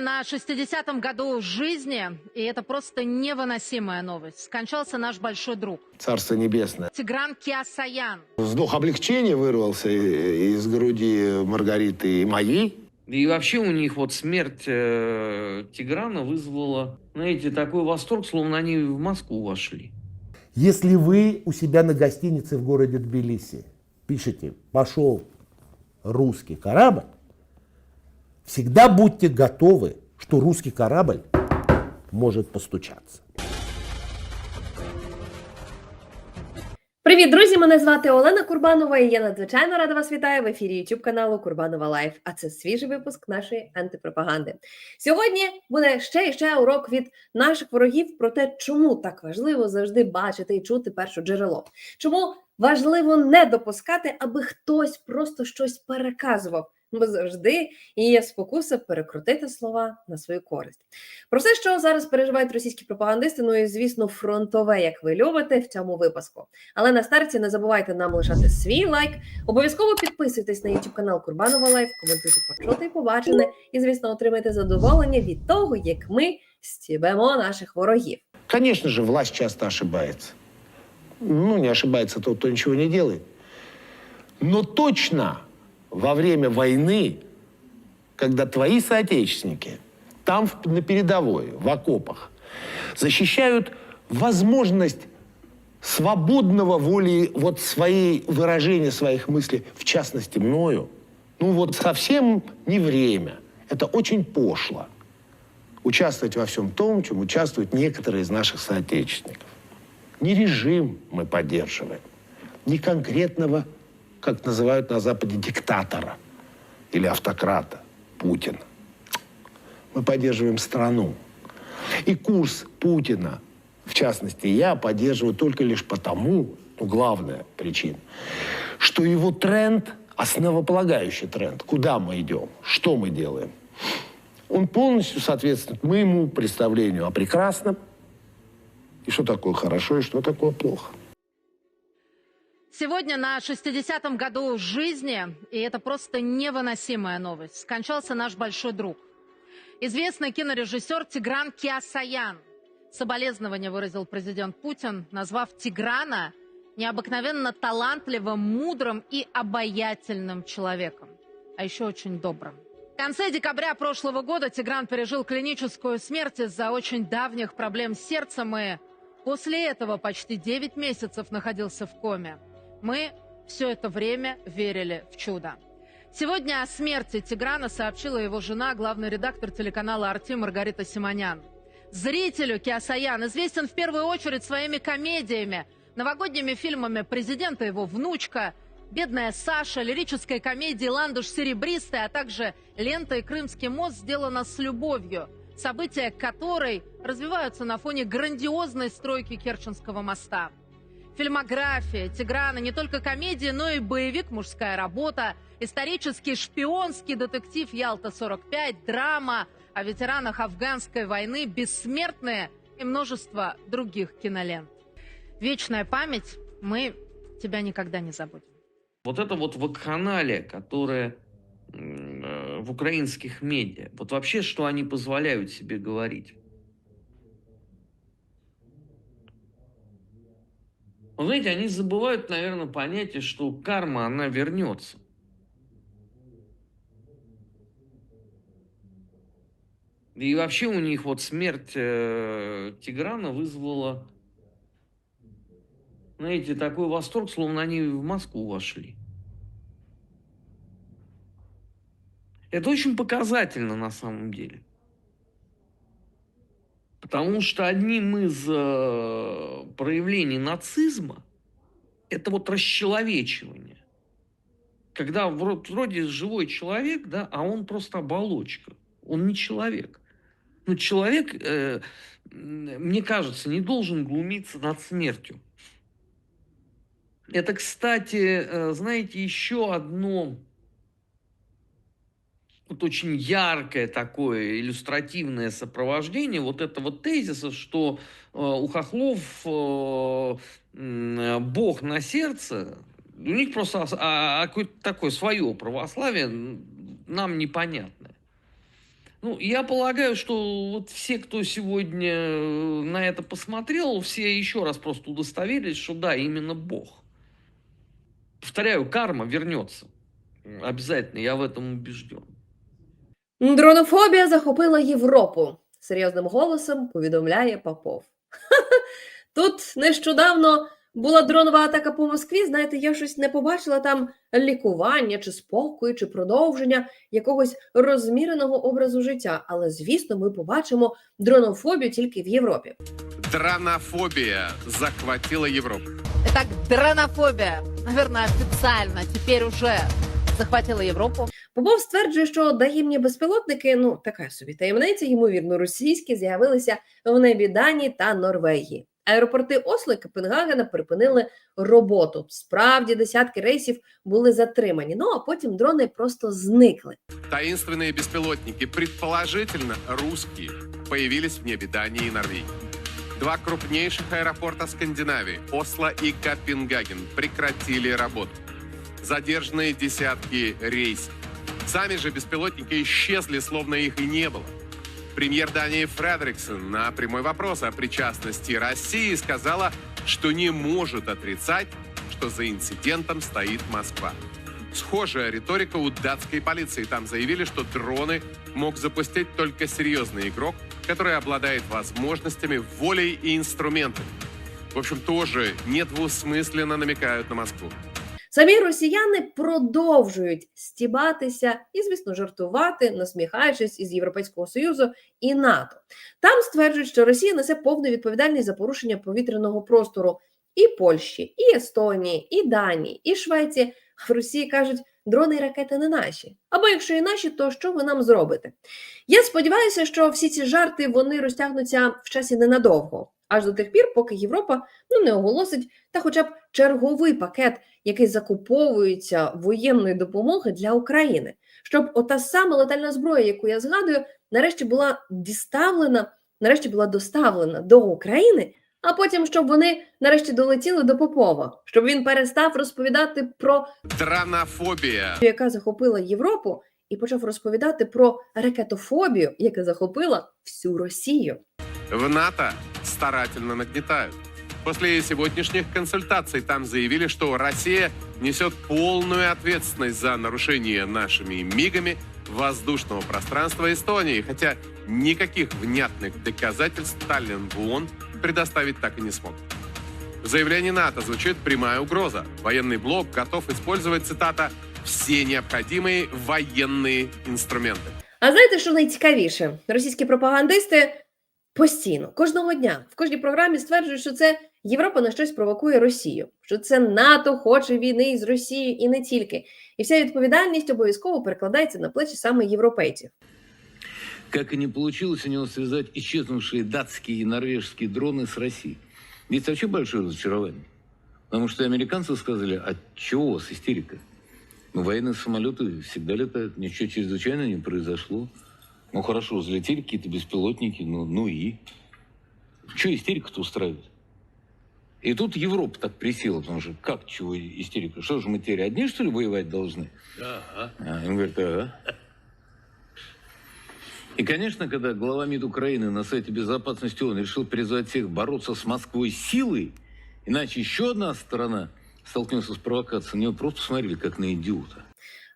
На 60-м году жизни, и это просто невыносимая новость, скончался наш большой друг Царство небесное. Тигран Киасаян. Вздох облегчения вырвался из груди Маргариты и моей. И вообще у них вот смерть э, Тиграна вызвала, знаете, такой восторг, словно они в Москву вошли. Если вы у себя на гостинице в городе Тбилиси пишете «пошел русский корабль», всегда будьте готовы, что русский корабль может постучаться. Привіт, друзі! Мене звати Олена Курбанова, і я надзвичайно рада вас вітаю в ефірі YouTube каналу Курбанова Лайф. А це свіжий випуск нашої антипропаганди. Сьогодні буде ще і ще урок від наших ворогів про те, чому так важливо завжди бачити і чути перше джерело. Чому важливо не допускати, аби хтось просто щось переказував. Бо завжди є спокуса перекрутити слова на свою користь. Про все, що зараз переживають російські пропагандисти, ну і звісно, фронтове, як ви любите в цьому випуску. Але на старті не забувайте нам лишати свій лайк. Обов'язково підписуйтесь на YouTube канал Курбанова Лайф, коментуйте почути і побачене, і звісно, отримайте задоволення від того, як ми стібемо наших ворогів. Конечно же, власть часто ошибается. Ну, не ошибается тот, кто ничего не делает. Но точно во время войны, когда твои соотечественники там на передовой, в окопах, защищают возможность свободного воли, вот своей выражения своих мыслей, в частности, мною, ну вот совсем не время. Это очень пошло участвовать во всем том, чем участвуют некоторые из наших соотечественников. Не режим мы поддерживаем, не конкретного, как называют на Западе, диктатора или автократа Путина. Мы поддерживаем страну. И курс Путина, в частности, я поддерживаю только лишь потому, ну, главная причина, что его тренд, основополагающий тренд, куда мы идем, что мы делаем, он полностью соответствует моему представлению о прекрасном, и что такое хорошо, и что такое плохо. Сегодня на 60-м году жизни, и это просто невыносимая новость, скончался наш большой друг. Известный кинорежиссер Тигран Киасаян. Соболезнования выразил президент Путин, назвав Тиграна необыкновенно талантливым, мудрым и обаятельным человеком. А еще очень добрым. В конце декабря прошлого года Тигран пережил клиническую смерть из-за очень давних проблем с сердцем и после этого почти 9 месяцев находился в коме. Мы все это время верили в чудо. Сегодня о смерти Тиграна сообщила его жена, главный редактор телеканала «Арти» Маргарита Симонян. Зрителю Киасаян известен в первую очередь своими комедиями, новогодними фильмами президента его внучка, «Бедная Саша», лирической комедии «Ландыш серебристый», а также лентой «Крымский мост» сделана с любовью, события которой развиваются на фоне грандиозной стройки Керченского моста. Фильмография Тиграна не только комедия, но и боевик «Мужская работа», исторический шпионский детектив «Ялта-45», драма о ветеранах афганской войны, бессмертные и множество других кинолент. Вечная память, мы тебя никогда не забудем. Вот это вот вакханалия, которая э, в украинских медиа, вот вообще, что они позволяют себе говорить. Вы знаете, они забывают, наверное, понятие, что карма, она вернется. И вообще у них вот смерть э, Тиграна вызвала, знаете, такой восторг, словно они в Москву вошли. Это очень показательно на самом деле. Потому что одним из э, проявлений нацизма это вот расчеловечивание. Когда вро- вроде живой человек, да, а он просто оболочка. Он не человек. Ну, человек, э, мне кажется, не должен глумиться над смертью. Это, кстати, э, знаете, еще одно вот очень яркое такое иллюстративное сопровождение вот этого тезиса, что э, у хохлов э, м, Бог на сердце, у них просто ос- а- а какое-то такое свое православие нам непонятное. Ну, я полагаю, что вот все, кто сегодня э, на это посмотрел, все еще раз просто удостоверились, что да, именно Бог. Повторяю, карма вернется. Обязательно, я в этом убежден. Дронофобія захопила Європу. Серйозним голосом повідомляє Попов. Тут нещодавно була дронова атака по Москві. Знаєте, я щось не побачила там лікування чи спокою, чи продовження якогось розміреного образу життя. Але звісно, ми побачимо дронофобію тільки в Європі. Дронофобия захватила Европу. Итак, дронофобия, наверное, официально теперь уже захватила Европу. Попов стверджує, що даємні безпілотники, ну така собі таємниця, ймовірно, російські з'явилися в небі Данії та Норвегії. Аеропорти Осло і Копенгагена припинили роботу. Справді десятки рейсів були затримані. Ну а потім дрони просто зникли. Таинственные беспилотники, предположительно русские, появились в небе Дании и Норвегии. Два крупнейших аэропорта Скандинавии, Осло и Копенгаген, прекратили работу. Задержаны десятки рейсов. Сами же беспилотники исчезли, словно их и не было. Премьер Дании Фредериксон на прямой вопрос о причастности России сказала, что не может отрицать, что за инцидентом стоит Москва. Схожая риторика у датской полиции. Там заявили, что дроны мог запустить только серьезный игрок, который обладает возможностями, волей и инструментами. В общем, тоже недвусмысленно намекают на Москву. Самі росіяни продовжують стібатися і, звісно, жартувати, насміхаючись із Європейського союзу і НАТО. Там стверджують, що Росія несе повну відповідальність за порушення повітряного простору і Польщі, і Естонії, і Данії, і Швеції. В Росії кажуть, дрони і ракети не наші. Або якщо і наші, то що ви нам зробите? Я сподіваюся, що всі ці жарти вони розтягнуться в часі ненадовго, аж до тих пір, поки Європа ну не оголосить та, хоча б черговий пакет, який закуповується воєнної допомоги для України, щоб ота сама летальна зброя, яку я згадую, нарешті була діставлена, нарешті була доставлена до України. А потім, щоб вони нарешті долетіли до Попова, щоб він перестав розповідати про Дронофобия. яка захопила Європу, і почав розповідати про ракетофобію, яка захопила всю Росію. В НАТО старательно нагнетают. После сегодняшних консультаций там заявили, что Россия несет полную ответственность за нарушение нашими МИГами воздушного пространства Эстонии, хотя никаких внятных доказательств Сталин в ООН предоставить так и не смог. В заявлении НАТО звучит прямая угроза. Военный блок готов использовать, цитата, «все необходимые военные инструменты». А знаєте, що найцікавіше? Російські пропагандисти постійно, кожного дня, в кожній програмі стверджують, що це Європа на щось провокує Росію, що це НАТО хоче війни з Росією і не тільки. І вся відповідальність обов'язково перекладається на плечі саме європейців. как и не получилось у него связать исчезнувшие датские и норвежские дроны с Россией. Здесь вообще большое разочарование. Потому что американцы сказали, а чего у вас истерика? Ну, военные самолеты всегда летают, ничего чрезвычайного не произошло. Ну, хорошо, взлетели какие-то беспилотники, ну, ну и? Что истерику-то устраивать? И тут Европа так присела, потому что как, чего истерика? Что же мы теперь одни, что ли, воевать должны? Ага. А, он говорит, ага. И, конечно, когда глава МИД Украины на сайте безопасности ООН решил призвать всех бороться с Москвой силой, иначе еще одна сторона столкнется с провокацией, на него просто смотрели как на идиота.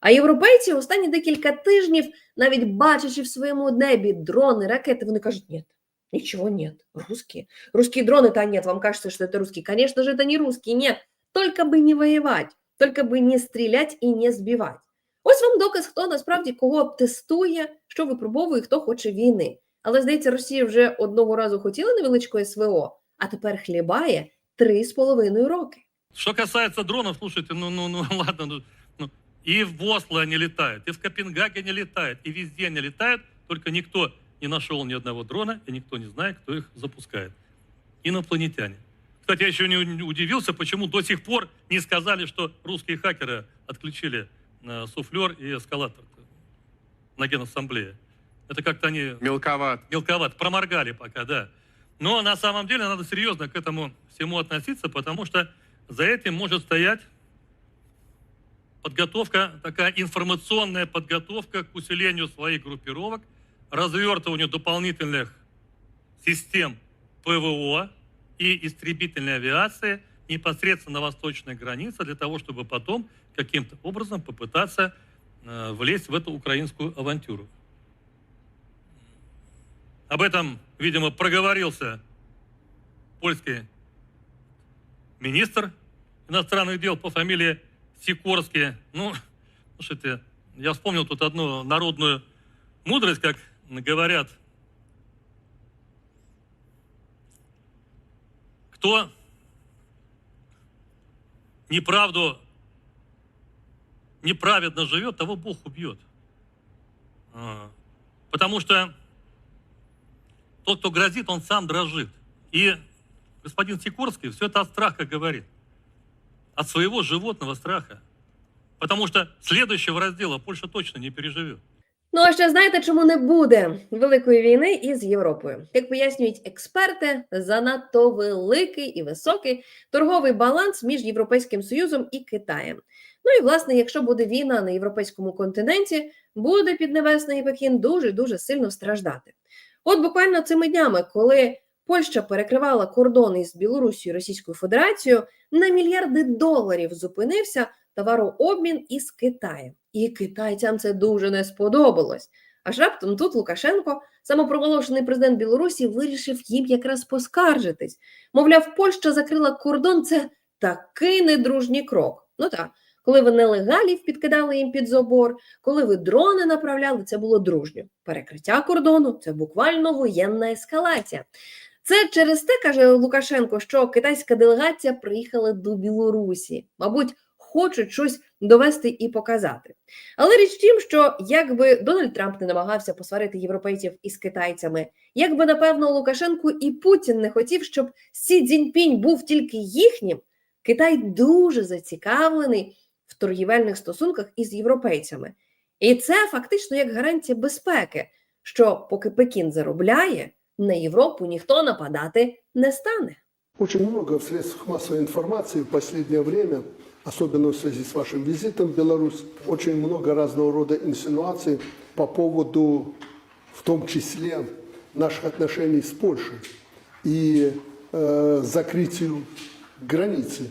А європейці останні декілька тижнів, навіть бачачи в своєму небі дрони, ракети, вони кажуть, ні, ничего нет, русские. Русские дроны, то нет, вам кажется, что это русские. Конечно же, это не русские, нет. Только бы не воевать, только би не стрілять і не збивати. Ось вам доказ, хто насправді кого тестує, що випробовує, хто хоче війни. Але здається, Росія вже одного разу хотіла невеличкої СВО, а тепер хлібає три з половиною роки. Что касается дронов, слушайте, ну, ну, ну, ладно, ну, ну, и в Осло они летают, и в Копенгагене летают, и везде они летают, только никто не нашел ни одного дрона, и никто не знает, кто их запускает. Инопланетяне. Кстати, я еще не удивился, почему до сих пор не сказали, что русские хакеры отключили э, суфлер и эскалатор на Генассамблее. Это как-то они Мелковат. мелковато, проморгали пока, да. Но на самом деле надо серьезно к этому всему относиться, потому что за этим может стоять подготовка, такая информационная подготовка к усилению своих группировок развертыванию дополнительных систем ПВО и истребительной авиации непосредственно на восточной границе для того, чтобы потом каким-то образом попытаться э, влезть в эту украинскую авантюру. Об этом, видимо, проговорился польский министр иностранных дел по фамилии Сикорский. Ну, слушайте, я вспомнил тут одну народную мудрость, как говорят, кто неправду неправедно живет, того Бог убьет. А, Потому что тот, кто грозит, он сам дрожит. И господин Сикорский все это от страха говорит. От своего животного страха. Потому что следующего раздела Польша точно не переживет. Ну а ще знаєте, чому не буде великої війни із Європою? Як пояснюють експерти, занадто великий і високий торговий баланс між Європейським Союзом і Китаєм. Ну і власне, якщо буде війна на європейському континенті, буде Піднебесний Пекін дуже дуже сильно страждати. От буквально цими днями, коли Польща перекривала кордон із Білорусією і Російською Федерацією, на мільярди доларів зупинився товарообмін із Китаєм. І китайцям це дуже не сподобалось. Аж раптом тут Лукашенко, самопроголошений президент Білорусі, вирішив їм якраз поскаржитись. Мовляв, Польща закрила кордон це такий недружній крок. Ну так, коли ви нелегалів підкидали їм під забор, коли ви дрони направляли, це було дружньо. Перекриття кордону це буквально воєнна ескалація. Це через те, каже Лукашенко, що китайська делегація приїхала до Білорусі. Мабуть, хочуть щось довести і показати. Але річ в тім, що якби Дональд Трамп не намагався посварити європейців із китайцями, якби напевно Лукашенко і Путін не хотів, щоб Сі Цзіньпінь був тільки їхнім, Китай дуже зацікавлений в торгівельних стосунках із європейцями. І це фактично як гарантія безпеки, що поки Пекін заробляє, на Європу ніхто нападати не стане. Очень много в средствах массовой информации в последнее время, особенно в связи с вашим визитом в Беларусь, очень много разного рода инсинуаций по поводу, в том числе, наших отношений с Польшей и э, закрытию границы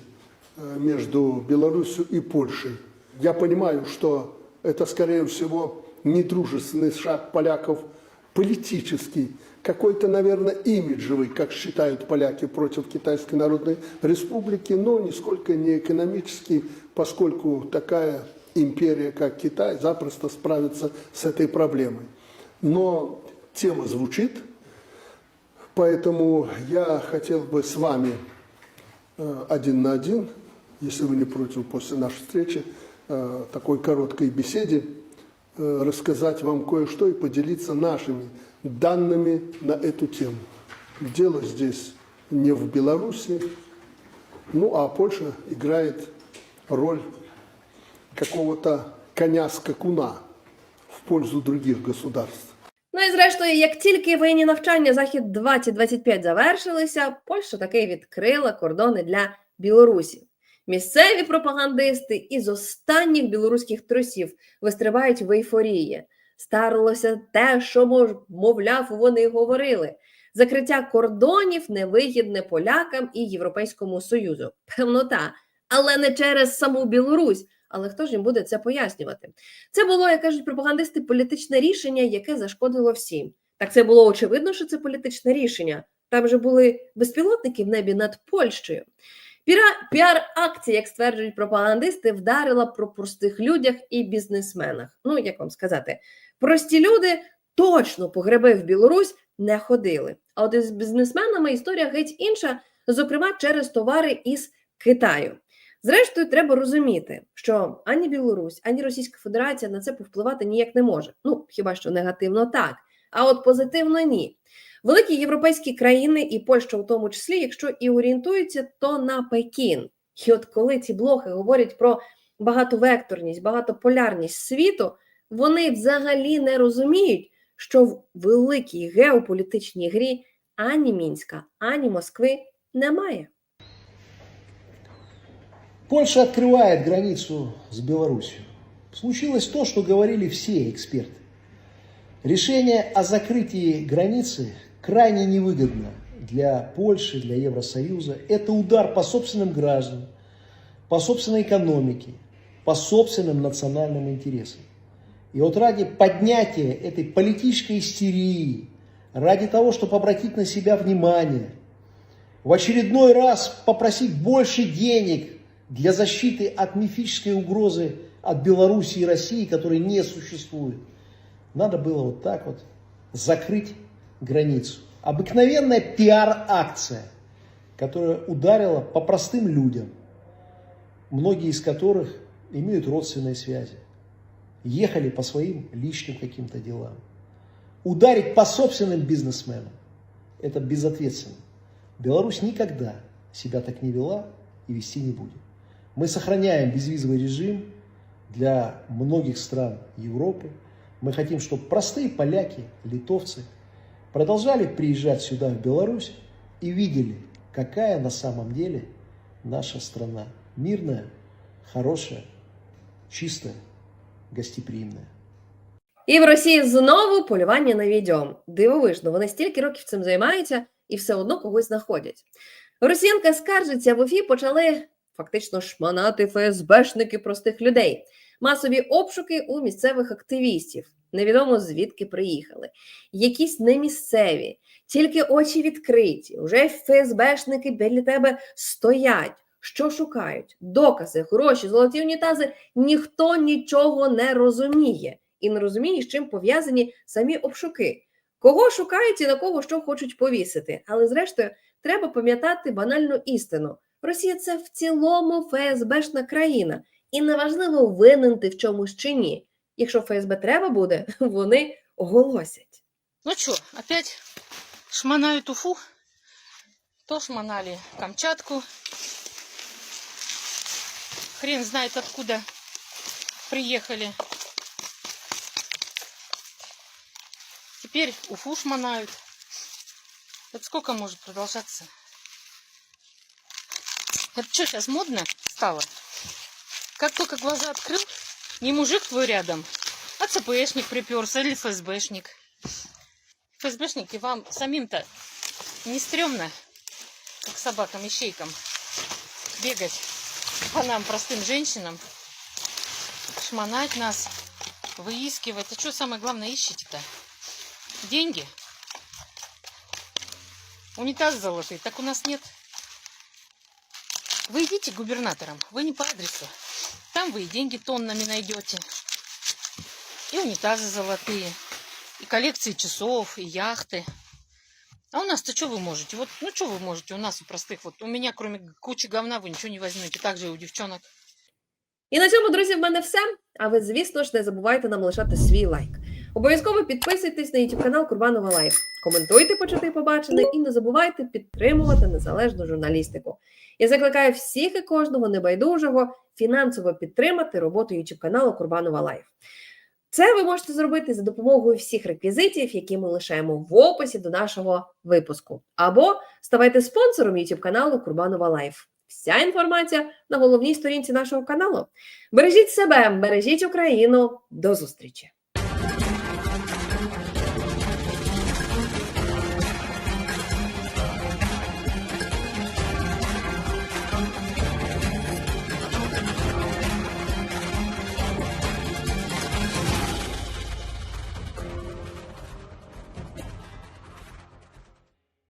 э, между Беларусью и Польшей. Я понимаю, что это, скорее всего, недружественный шаг поляков, политический, какой-то, наверное, имиджевый, как считают поляки, против Китайской Народной Республики, но нисколько не экономический, поскольку такая империя, как Китай, запросто справится с этой проблемой. Но тема звучит, поэтому я хотел бы с вами э, один на один, если вы не против после нашей встречи, э, такой короткой беседе, рассказать вам кое-что и поделиться нашими данными на эту тему. Дело здесь не в Беларуси, ну а Польша играет роль какого-то коня-скакуна в пользу других государств. Ну і зрештою, як тільки воєнні навчання Захід 2025 завершилися, Польща таки відкрила кордони для Білорусі. Місцеві пропагандисти із останніх білоруських трусів вистрибають в ейфорії. Старлося те, що мовляв, вони говорили. Закриття кордонів невигідне полякам і Європейському Союзу. Певно, та, але не через саму Білорусь. Але хто ж їм буде це пояснювати? Це було, як кажуть пропагандисти, політичне рішення, яке зашкодило всім. Так це було очевидно, що це політичне рішення. Там же були безпілотники в небі над Польщею. Піар-акція, як стверджують пропагандисти, вдарила про простих людях і бізнесменах. Ну, як вам сказати, прості люди точно по гриби в Білорусь не ходили. А от із бізнесменами історія геть інша, зокрема через товари із Китаю. Зрештою, треба розуміти, що ані Білорусь, ані Російська Федерація на це повпливати ніяк не може. Ну, хіба що негативно так, а от позитивно ні. Великі європейські країни, і Польща в тому числі, якщо і орієнтуються, то на Пекін. І от коли ці блоги говорять про багатовекторність, багатополярність світу, вони взагалі не розуміють, що в великій геополітичній грі ані Мінська, ані Москви немає. Польша открывает границу с Беларусью. Случилось то, что говорили все эксперты. Решение о закрытии границы крайне невыгодно для Польши, для Евросоюза. Это удар по собственным гражданам, по собственной экономике, по собственным национальным интересам. И вот ради поднятия этой политической истерии, ради того, чтобы обратить на себя внимание, в очередной раз попросить больше денег для защиты от мифической угрозы от Белоруссии и России, которой не существует, надо было вот так вот закрыть границу. Обыкновенная пиар-акция, которая ударила по простым людям, многие из которых имеют родственные связи, ехали по своим личным каким-то делам. Ударить по собственным бизнесменам – это безответственно. Беларусь никогда себя так не вела и вести не будет. Мы сохраняем безвизовый режим для многих стран Европы. Мы хотим, чтобы простые поляки, литовцы продолжали приезжать сюда, в Беларусь, и видели, какая на самом деле наша страна. Мирная, хорошая, чистая, гостеприимная. І в Росії знову полювання на відьом. Дивовижно, вони стільки років цим займаються і все одно когось знаходять. Росіянка скаржиться, в УФІ почали фактично шманати ФСБшники простих людей. Масові обшуки у місцевих активістів. Невідомо звідки приїхали. Якісь не місцеві, тільки очі відкриті. Уже ФСБшники біля тебе стоять. Що шукають? Докази, гроші, золоті унітази. Ніхто нічого не розуміє і не розуміє, з чим пов'язані самі обшуки. Кого шукають і на кого що хочуть повісити. Але зрештою, треба пам'ятати банальну істину. Росія це в цілому ФСБшна країна, і неважливо винен ти в чомусь чи ні. Якщо ФСБ треба буде, вони оголосять. Ну что, опять шмонают Уфу? То шмонали Камчатку. Хрен знает откуда приехали. Теперь Уфу шмонают. Это сколько может продолжаться? Это что, сейчас модно стало? Как только глаза открыл, не мужик твой рядом, а ЦПшник приперся или ФСБшник. ФСБшники, вам самим-то не стрёмно, как собакам и щейкам, бегать по нам, простым женщинам, шмонать нас, выискивать. А что самое главное ищете-то? Деньги? Унитаз золотые, так у нас нет. Вы идите к губернаторам, вы не по адресу. Там вы и деньги тоннами найдете. И унитазы золотые, и коллекции часов, и яхты. А у нас-то что вы можете? Вот, ну что вы можете у нас, у простых? Вот у меня, кроме кучи говна, вы ничего не возьмете. Так же и у девчонок. І на цьому, друзі, в мене все. А ви, звісно ж, не забувайте нам лишати свій лайк. Обов'язково підписуйтесь на YouTube канал Курбанова Лайф. Коментуйте, почути побачене, і не забувайте підтримувати незалежну журналістику. Я закликаю всіх і кожного небайдужого фінансово підтримати роботу YouTube каналу Курбанова Лайф. Це ви можете зробити за допомогою всіх реквізитів, які ми лишаємо в описі до нашого випуску. Або ставайте спонсором YouTube каналу Курбанова Лайф. Вся інформація на головній сторінці нашого каналу. Бережіть себе, бережіть Україну. До зустрічі!